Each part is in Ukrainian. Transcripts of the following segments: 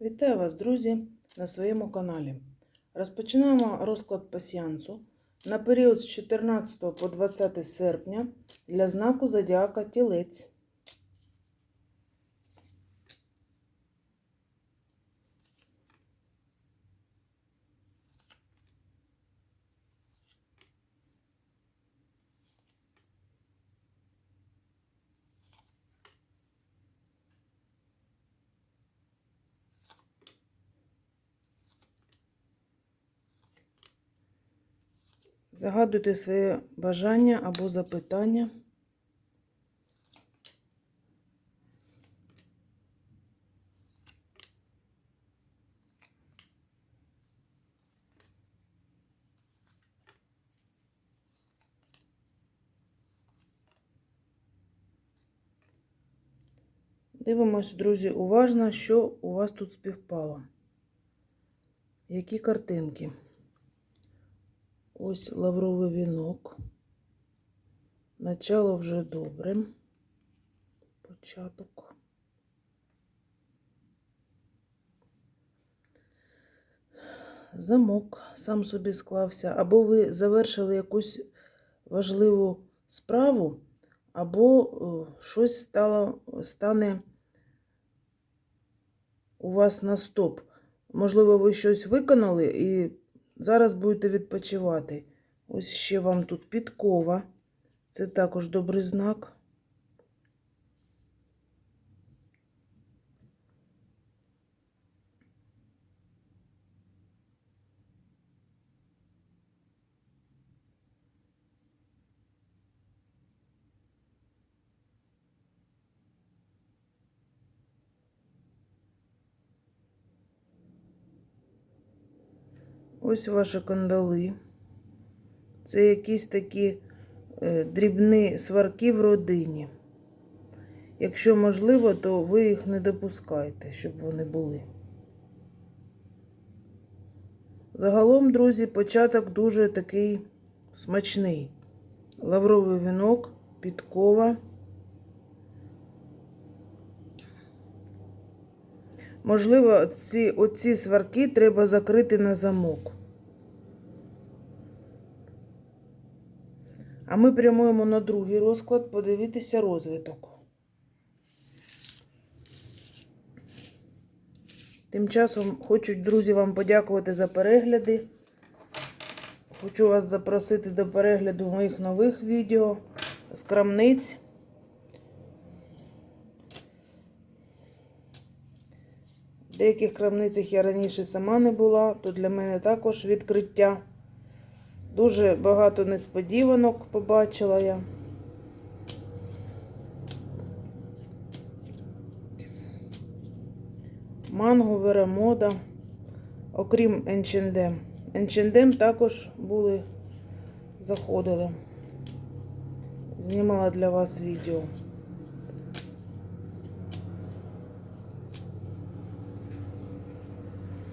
Вітаю вас, друзі, на своєму каналі. Розпочинаємо розклад пасіянсу на період з 14 по 20 серпня для знаку Зодіака Тілець. Загадуйте своє бажання або запитання. Дивимось, друзі, уважно, що у вас тут співпало. Які картинки? Ось лавровий вінок. Начало вже добре. Початок. Замок сам собі склався. Або ви завершили якусь важливу справу, або щось стало, стане у вас на стоп. Можливо, ви щось виконали і Зараз будете відпочивати. Ось ще вам тут підкова. Це також добрий знак. Ось ваші кандали. Це якісь такі е, дрібні сварки в родині. Якщо можливо, то ви їх не допускайте, щоб вони були. Загалом, друзі, початок дуже такий смачний. Лавровий вінок, підкова. Можливо, ці, оці сварки треба закрити на замок. А ми прямуємо на другий розклад, подивитися розвиток. Тим часом хочу, друзі, вам подякувати за перегляди. Хочу вас запросити до перегляду моїх нових відео з крамниць. В деяких крамницях я раніше сама не була, то для мене також відкриття. Дуже багато несподіванок побачила я. Манго, веремода, окрім Енчендем. Енчендем також були, заходили. Знімала для вас відео.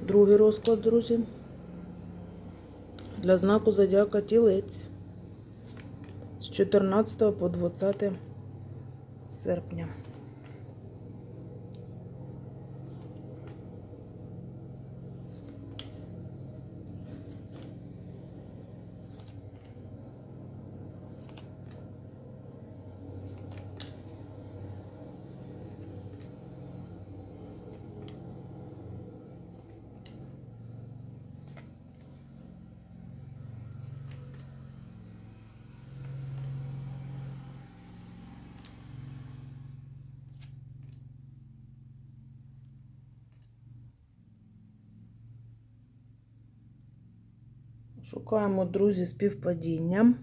Другий розклад, друзі. Для знаку Зодіака Тілець з 14 по 20 серпня. Шукаємо, друзі, співпадіння.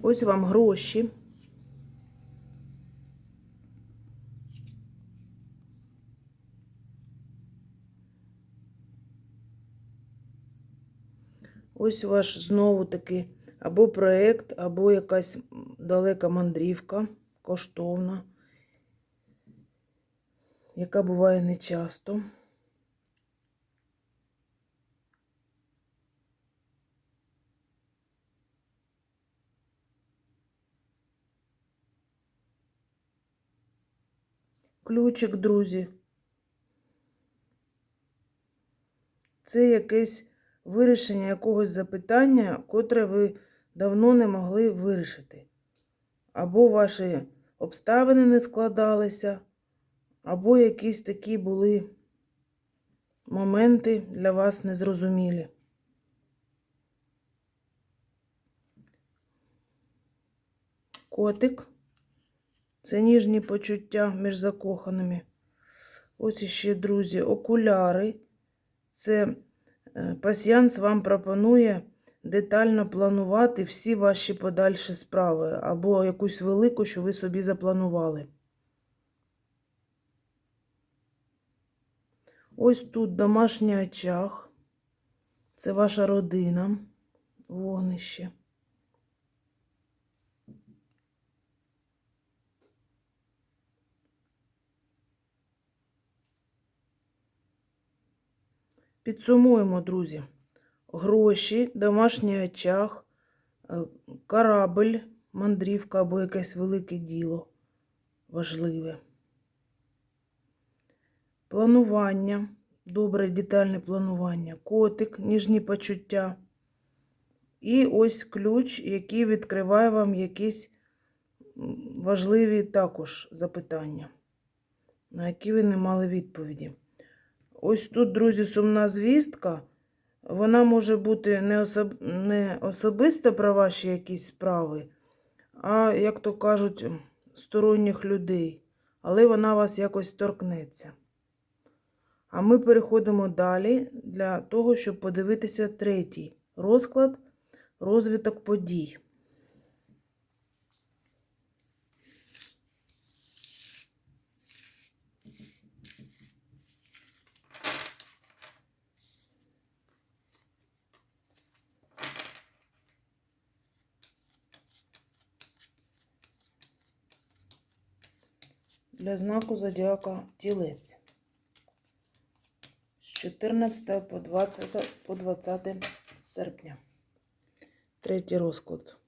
Ось вам гроші. Ось ваш знову таки або проєкт, або якась далека мандрівка, коштовна, яка буває нечасто. ключик, друзі. Це якесь вирішення якогось запитання, котре ви давно не могли вирішити. Або ваші обставини не складалися, або якісь такі були моменти для вас незрозумілі. Котик. Це ніжні почуття між закоханими. Ось іще, друзі, окуляри. Це е, пасьянс вам пропонує детально планувати всі ваші подальші справи або якусь велику, що ви собі запланували. Ось тут домашній очаг. Це ваша родина, вогнище. Підсумуємо, друзі. Гроші, домашній очаг, е, корабль, мандрівка або якесь велике діло важливе. Планування, добре детальне планування, котик, ніжні почуття. І ось ключ, який відкриває вам якісь важливі також запитання, на які ви не мали відповіді. Ось тут, друзі, сумна звістка. Вона може бути не, особ... не особисто про ваші якісь справи, а, як то кажуть, сторонніх людей. Але вона вас якось торкнеться. А ми переходимо далі для того, щоб подивитися третій розклад, розвиток подій. Для знаку зодіака тілець. З 14 по 20, по 20 серпня. Третій розклад.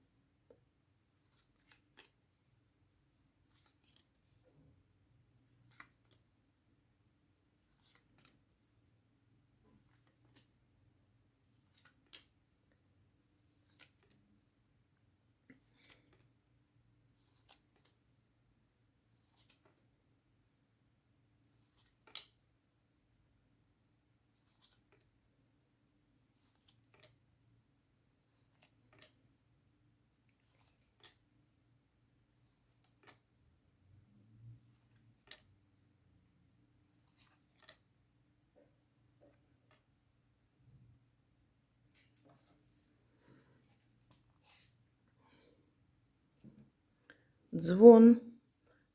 Дзвон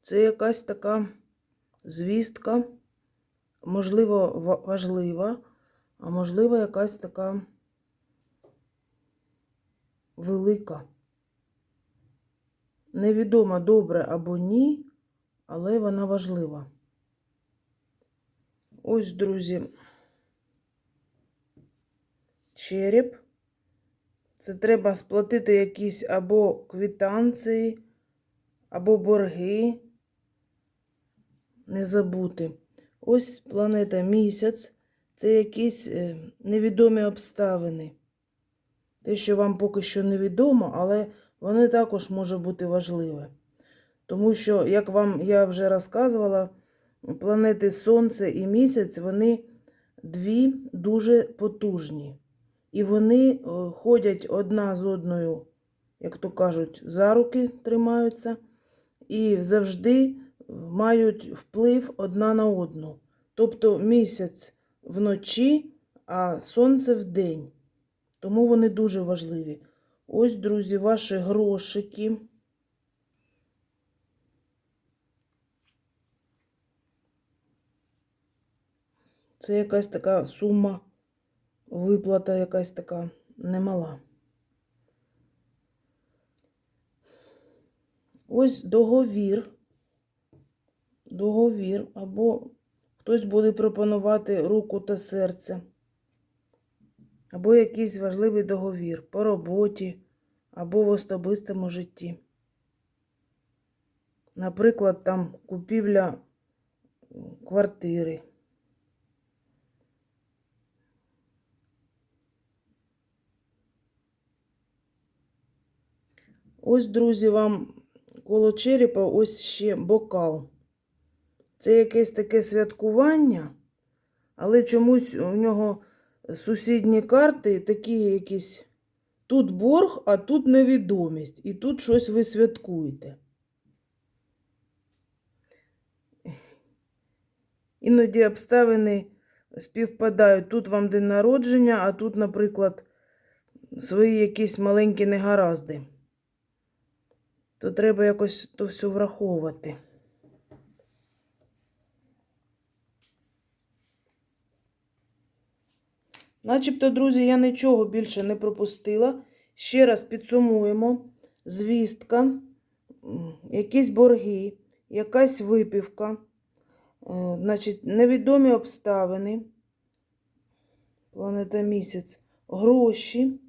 це якась така звістка, можливо, важлива, а можливо, якась така велика. Невідомо добре або ні, але вона важлива. Ось, друзі, череп. Це треба сплатити якісь або квитанції, або борги. Не забути. Ось планета місяць. Це якісь е, невідомі обставини. Те, що вам поки що невідомо, але вони також можуть бути важливі. Тому що, як вам я вже розказувала, планети Сонце і місяць, вони дві дуже потужні. І вони е, ходять одна з одною, як то кажуть, за руки тримаються, і завжди мають вплив одна на одну. Тобто місяць вночі, а сонце вдень. Тому вони дуже важливі. Ось, друзі, ваші грошики. Це якась така сума, виплата якась така немала. Ось договір. Договір, або хтось буде пропонувати руку та серце, або якийсь важливий договір по роботі, або в особистому житті. Наприклад, там купівля квартири. Ось, друзі, вам коло черепа ось ще бокал. Це якесь таке святкування, але чомусь у нього сусідні карти такі якісь. Тут борг, а тут невідомість. І тут щось ви святкуєте. Іноді обставини співпадають. Тут вам день народження, а тут, наприклад, свої якісь маленькі негаразди. То треба якось то все враховувати. Начебто, друзі, я нічого більше не пропустила. Ще раз підсумуємо. Звістка, якісь борги, якась випівка, е, значить, невідомі обставини, планета місяць, гроші.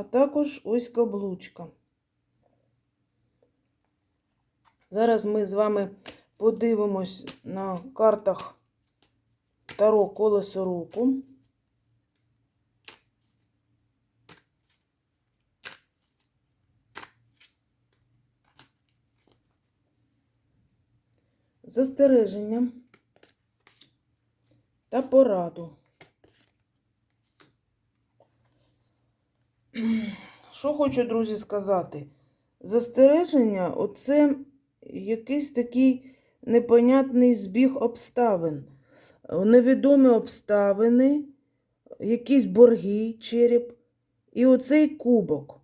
А також ось каблучка. Зараз ми з вами подивимось на картах Таро колесо року. Застереження та пораду. Що хочу, друзі, сказати? Застереження оце якийсь такий непонятний збіг обставин. Невідомі обставини, якісь борги, череп. І оцей кубок.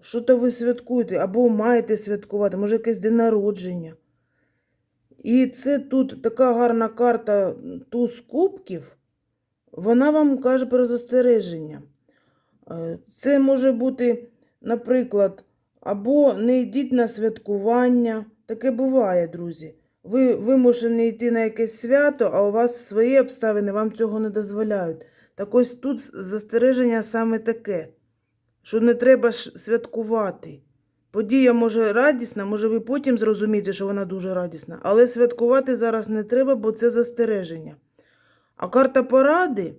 Що то ви святкуєте, або маєте святкувати, може якесь день народження. І це тут така гарна карта туз кубків, вона вам каже про застереження. Е, Це може бути, наприклад, або не йдіть на святкування. Таке буває, друзі. Ви вимушені йти на якесь свято, а у вас свої обставини вам цього не дозволяють. Так ось тут застереження саме таке, що не треба святкувати. Подія може радісна, може ви потім зрозумієте, що вона дуже радісна, але святкувати зараз не треба, бо це застереження. А карта поради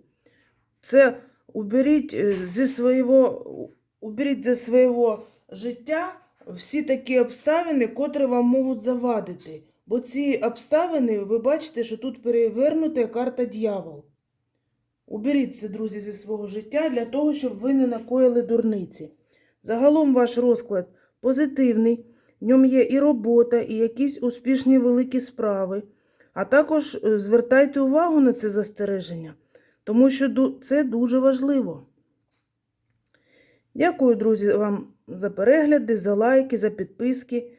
це уберіть е, зі свого, уберіть зі свого життя всі такі обставини, котрі вам можуть завадити. Бо ці обставини, ви бачите, що тут перевернута карта дьявол. Уберіть це, друзі, зі свого життя для того, щоб ви не накоїли дурниці. Загалом ваш розклад позитивний, в ньому є і робота, і якісь успішні великі справи. А також е, звертайте увагу на це застереження, тому що це дуже важливо. Дякую, друзі, вам за перегляди, за лайки, за підписки.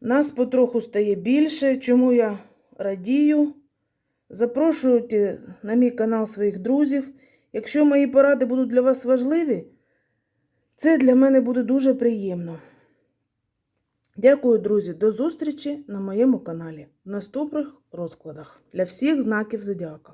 Нас потроху стає більше, чому я радію. Запрошуйте на мій канал своїх друзів. Якщо мої поради будуть для вас важливі, це для мене буде дуже приємно. Дякую, друзі, до зустрічі на моєму каналі в наступних розкладах для всіх знаків зодіака.